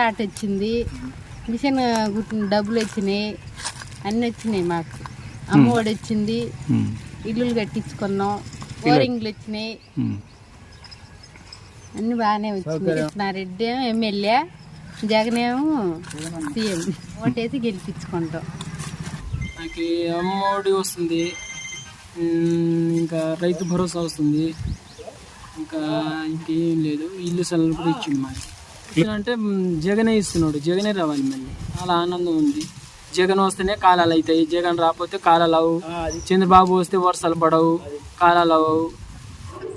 Plot వచ్చింది machine కుట్టిన డబ్బులు వచ్చినాయి అన్నీ వచ్చినాయి మాకు అమ్మఒడి వచ్చింది ఇల్లులు కట్టించుకున్నాం. బోరింగ్లు వచ్చినాయి. అన్ని బాగానే వచ్చినాయి. కృష్ణారెడ్డి ఏమో ఎమ్మెల్యే జగన్ ఏమో సీఎం. ఓటేసి గెలిపించుకుంటాం. నాకు అమ్మఒడి వస్తుంది. ఇంకా రైతు భరోసా వస్తుంది. ఇంకా ఇంకేం లేదు. ఇల్లు సెలవులు కూడా ఇచ్చిండు మాకు అంటే ఉమ్, జగనే ఇస్తున్నాడు. జగనే రావాలి మళ్ళీ. అలా ఆనందం ఉంది. జగన్ వస్తేనే కాలాలు అవుతాయి. జగన్ రాకపోతే కాలాలు అవు చంద్రబాబు వస్తే వర్షాలు పడవు. కాలాలు అవ్వవు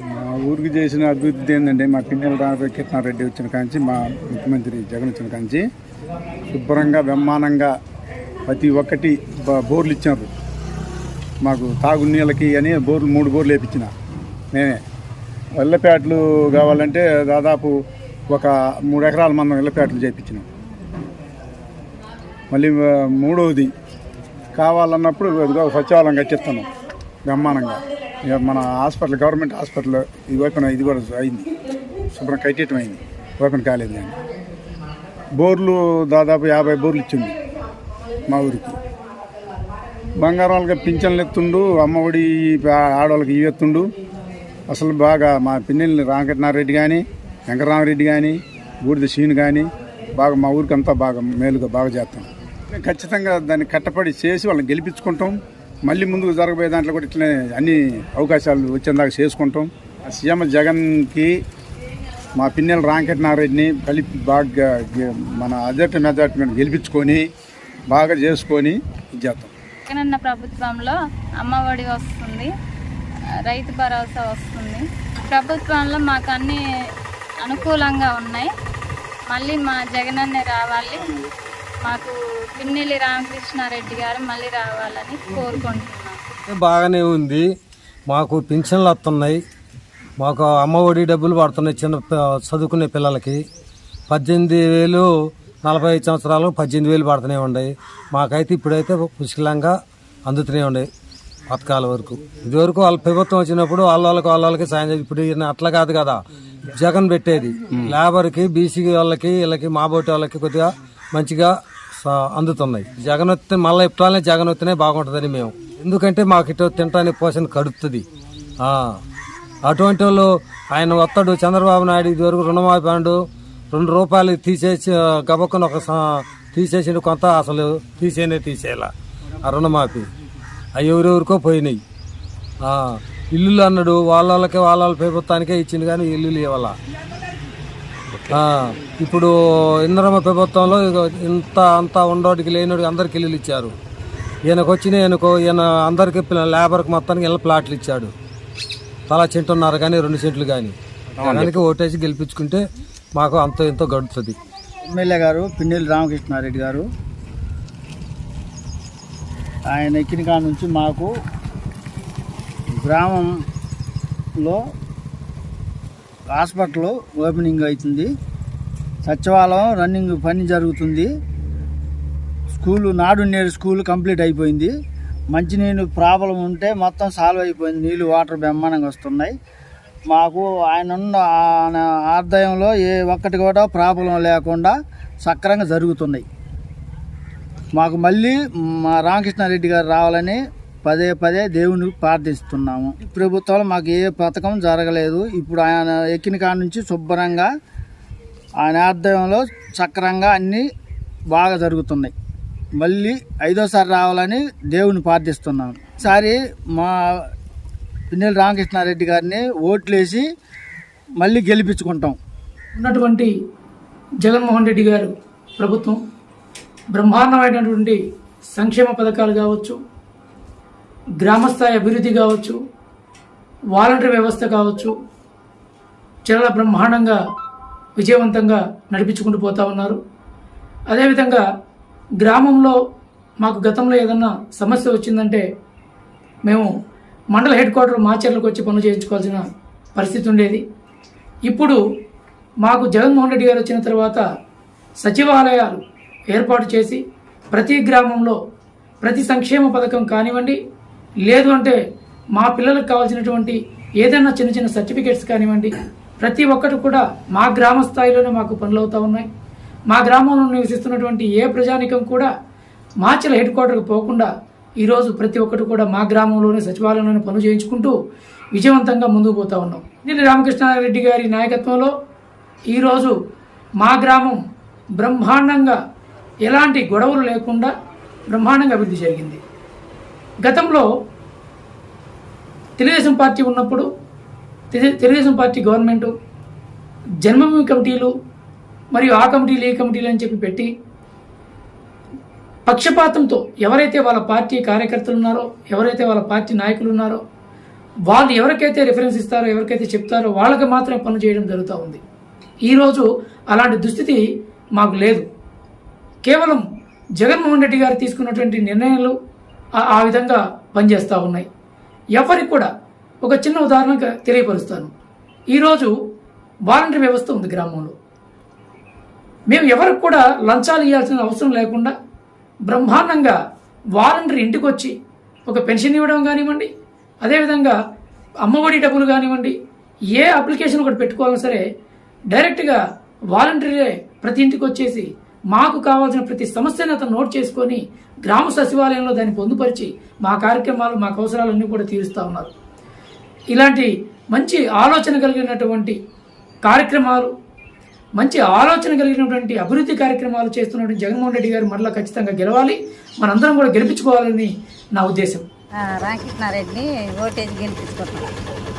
మా ఊరికి చేసిన అభివృద్ధి ఏంటంటే మా పిన్నెల రామకృష్ణారెడ్డి వచ్చిన కాంచి మా ముఖ్యమంత్రి జగన్ వచ్చిన కాంచి శుభ్రంగా బ్రహ్మాండంగా ప్రతి ఒక్కటి బోర్లు ఇచ్చారు. మాకు తాగు నీళ్ళకి అని బోర్లు మూడు బోర్లు వేపించిన. నేనే. ఎల్లపేటలు కావాలంటే దాదాపు ఒక మూడు ఎకరాల మందం ఎల్లపేటలు చేయించినాం మళ్ళీ మూడవది కావాలన్నప్పుడు సచివాలయం కట్టిస్తున్నాం బ్రహ్మాండంగా. ఇక మన హాస్పిటల్ గవర్నమెంట్ హాస్పిటల్ ఈ వైపున ఇది కూడా అయింది. శుభ్రం కట్టేయటం అయింది. ఓపెన్ కాలేదు కానీ. బోర్లు దాదాపు యాభై బోర్లు ఇచ్చింది మా ఊరికి. బంగారం వాళ్ళకి పింఛన్లు ఎత్తుండు అమ్మఒడి ఆడవాళ్ళకి ఇవి ఎత్తుండు. అసలు బాగా మా పిన్నెల్ని రామకృష్ణారెడ్డి కానీ వెంకటరామరెడ్డి కానీ బూడిద శీను కానీ బాగా మా ఊరికి అంతా బాగా మేలుగా బాగా చేస్తాం. ఖచ్చితంగా దాన్ని కట్టపడి చేసి వాళ్ళని గెలిపించుకుంటాం. మళ్ళీ ముందుకు జరగబోయే దాంట్లో కూడా ఇట్లనే అన్ని అవకాశాలు వచ్చేదాకా చేసుకుంటాం. ఆ సీఎం జగన్కి మా పిన్నెల రామకృష్ణారెడ్డిని కలిపి బాగా మన అజెట్ మెజార్టీ మీద గెలిపించుకొని బాగా చేసుకొని ఇది చేస్తాం. జగనన్న ప్రభుత్వంలో అమ్మఒడి వస్తుంది రైతు భరోసా వస్తుంది. ప్రభుత్వంలో మాకు అన్ని అనుకూలంగా ఉన్నాయి. మళ్ళీ మా జగనన్నే రావాలి. మాకు పిన్నెల్లి రామకృష్ణారెడ్డి గారు మళ్ళీ రావాలని కోరుకుంటున్నాం. బాగానే ఉంది. మాకు పింఛన్లు వస్తున్నాయి. మాకు అమ్మఒడి డబ్బులు పడుతున్నాయి చిన్న చదువుకునే పిల్లలకి. పద్దెనిమిది వేలు నలభై ఐదు సంవత్సరాలు పద్దెనిమిది వేలు పడుతూనే ఉన్నాయి. మాకైతే ఇప్పుడైతే పుష్కలంగా అందుతూనే ఉన్నాయి పథకాల వరకు. ఇదివరకు వాళ్ళ ప్రభుత్వం వచ్చినప్పుడు వాళ్ళ వాళ్ళకి వాళ్ళ వాళ్ళకి సాయం ఇప్పుడు అట్లా కాదు కదా. జగన్ పెట్టేది. లేబర్కి బీసీ వాళ్ళకి వీళ్ళకి మాబోటి వాళ్ళకి కొద్దిగా మంచిగా అందుతున్నాయి. జగన్ వస్తే మళ్ళీ ఇప్పుడే జగన్ వస్తేనే బాగుంటుందని మేము. ఎందుకంటే మాకు ఇటు తినడానికి పోషణ కడుపుతుంది. అటువంటి వాళ్ళు ఆయన వస్తాడు చంద్రబాబు నాయుడు ఇదివరకు రుణమాఫీ అండు రెండు రూపాయలు తీసేసి గబక్కున ఒక స- తీసేసి కొంత అసలు తీసేనే తీసేయాల ఆ రుణమాఫీ. అవి ఎవరెవరికో పోయినాయి. ఇల్లులు అన్నాడు వాళ్ళ వాళ్ళకే వాళ్ళ వాళ్ళ ప్రభుత్వానికే ఇచ్చింది కానీ ఇల్లులు ఇవ్వాల. ఆ, ఇప్పుడు ఇంద్రమ్మ ప్రభుత్వంలో ఇంత అంత ఉండోటికి లేనోడికి అందరికి ఇల్లులు ఇచ్చారు. ఈయనకు వచ్చిన ఈయనకు ఈయన అందరికి లేబర్కి మొత్తానికి ఇళ్ళ ప్లాట్లు ఇచ్చాడు. తలా చెంటున్నారు కానీ రెండు సెంట్లు కానీ. దానికి ఓటేసి గెలిపించుకుంటే మాకు అంతో ఎంతో గడుపుతుంది. ఎమ్మెల్యే గారు పిన్నెల్లి రామకృష్ణారెడ్డి గారు. ఆయన ఎక్కిన కాడ నుంచి మాకు గ్రామంలో హాస్పిటల్ ఓపెనింగ్ అవుతుంది. సచివాలయం రన్నింగ్ పని జరుగుతుంది. స్కూలు నాడు నేడు స్కూల్ కంప్లీట్ అయిపోయింది. మంచినీళ్ళు ప్రాబ్లం ఉంటే మొత్తం సాల్వ్ అయిపోయింది. నీళ్ళు వాటర్ బ్రహ్మాండంగా వస్తున్నాయి. మాకు ఆయన ఉన్న ఆయన ఆదాయంలో ఏ ఒక్కటి కూడా ప్రాబ్లం లేకుండా సక్రంగా జరుగుతున్నాయి. మాకు మళ్ళీ మా రామకృష్ణారెడ్డి గారు రావాలని పదే పదే దేవుని ప్రార్థిస్తున్నాము. ప్రభుత్వంలో మాకు ఏ పథకం జరగలేదు. ఇప్పుడు ఆయన ఎక్కిన కాడ నుంచి శుభ్రంగా ఆయన ఆధ్వర్యంలో సక్రంగా అన్నీ బాగా జరుగుతున్నాయి. మళ్ళీ ఐదోసారి రావాలని దేవుని ప్రార్థిస్తున్నాను ఈసారి మా పిన్నెల రామకృష్ణారెడ్డి గారిని ఓట్లేసి మళ్ళీ గెలిపించుకుంటాం. ఉన్నటువంటి జగన్మోహన్ రెడ్డి గారు ప్రభుత్వం బ్రహ్మాండమైనటువంటి సంక్షేమ పథకాలు కావచ్చు గ్రామస్థాయి అభివృద్ధి కావచ్చు వాలంటరీ వ్యవస్థ కావచ్చు చాలా బ్రహ్మాండంగా విజయవంతంగా నడిపించుకుంటూ పోతా ఉన్నారు. అదేవిధంగా గ్రామంలో మాకు గతంలో ఏదన్నా సమస్య వచ్చిందంటే మేము మండల హెడ్ క్వార్టర్ మాచర్లకు వచ్చి పనులు చేయించుకోవాల్సిన పరిస్థితి ఉండేది. ఇప్పుడు మాకు జగన్మోహన్ రెడ్డి గారు వచ్చిన తర్వాత సచివాలయాలు ఏర్పాటు చేసి ప్రతి గ్రామంలో ప్రతి సంక్షేమ పథకం కానివ్వండి లేదు అంటే మా పిల్లలకు కావాల్సినటువంటి ఏదైనా చిన్న చిన్న సర్టిఫికేట్స్ కానివ్వండి ప్రతి ఒక్కటి కూడా మా గ్రామ స్థాయిలోనే మాకు పనులు అవుతూ ఉన్నాయి. మా గ్రామంలో నివసిస్తున్నటువంటి ఏ ప్రజానికం కూడా మాచల హెడ్ క్వార్టర్కి పోకుండా ఈరోజు ప్రతి ఒక్కటి కూడా మా గ్రామంలోనే సచివాలయంలోనే పనులు చేయించుకుంటూ విజయవంతంగా ముందుకు పోతా ఉన్నాం. దీన్ని రామకృష్ణారెడ్డి గారి నాయకత్వంలో ఈరోజు మా గ్రామం బ్రహ్మాండంగా ఎలాంటి గొడవలు లేకుండా బ్రహ్మాండంగా అభివృద్ధి జరిగింది. గతంలో తెలుగుదేశం పార్టీ ఉన్నప్పుడు తెలుగుదేశం పార్టీ గవర్నమెంటు జన్మభూమి కమిటీలు మరియు ఆ కమిటీలు ఈ కమిటీలు అని చెప్పి పెట్టి పక్షపాతంతో ఎవరైతే వాళ్ళ పార్టీ కార్యకర్తలు ఉన్నారో ఎవరైతే వాళ్ళ పార్టీ నాయకులు ఉన్నారో వాళ్ళు ఎవరికైతే రిఫరెన్స్ ఇస్తారో ఎవరికైతే చెప్తారో వాళ్ళకి మాత్రమే పనులు చేయడం జరుగుతూ ఉంది. ఈరోజు అలాంటి దుస్థితి మాకు లేదు. కేవలం జగన్మోహన్ రెడ్డి గారు తీసుకున్నటువంటి నిర్ణయాలు ఆ- విధంగా పనిచేస్తూ ఉన్నాయి. ఎవరికి కూడా ఒక చిన్న ఉదాహరణ తెలియపరుస్తాను. ఈరోజు వాలంటరీ వ్యవస్థ ఉంది గ్రామంలో. మేము ఎవరికి కూడా లంచాలు ఇవ్వాల్సిన అవసరం లేకుండా బ్రహ్మాండంగా వాలంటరీ ఇంటికి వచ్చి ఒక పెన్షన్ ఇవ్వడం కానివ్వండి అదేవిధంగా అమ్మఒడి డబ్బులు కానివ్వండి ఏ అప్లికేషన్ ఒకటి పెట్టుకోవాలన్నా సరే డైరెక్ట్గా వాలంటరీలే ప్రతి ఇంటికి వచ్చేసి మాకు కావాల్సిన ప్రతి సమస్యను అతను నోట్ చేసుకొని గ్రామ సచివాలయంలో దాన్ని పొందుపరిచి మా కార్యక్రమాలు మాకు అవసరాలన్నీ కూడా తీరుస్తూ ఉన్నారు. ఇలాంటి మంచి ఆలోచన కలిగినటువంటి కార్యక్రమాలు మంచి ఆలోచన కలిగినటువంటి అభివృద్ధి కార్యక్రమాలు చేస్తున్నటువంటి జగన్మోహన్ రెడ్డి గారు మరలా ఖచ్చితంగా గెలవాలి. మనందరం కూడా గెలిపించుకోవాలని నా ఉద్దేశం. రామకృష్ణారెడ్డిని ఓటేజ్ గెలిపించుకుంటున్నాను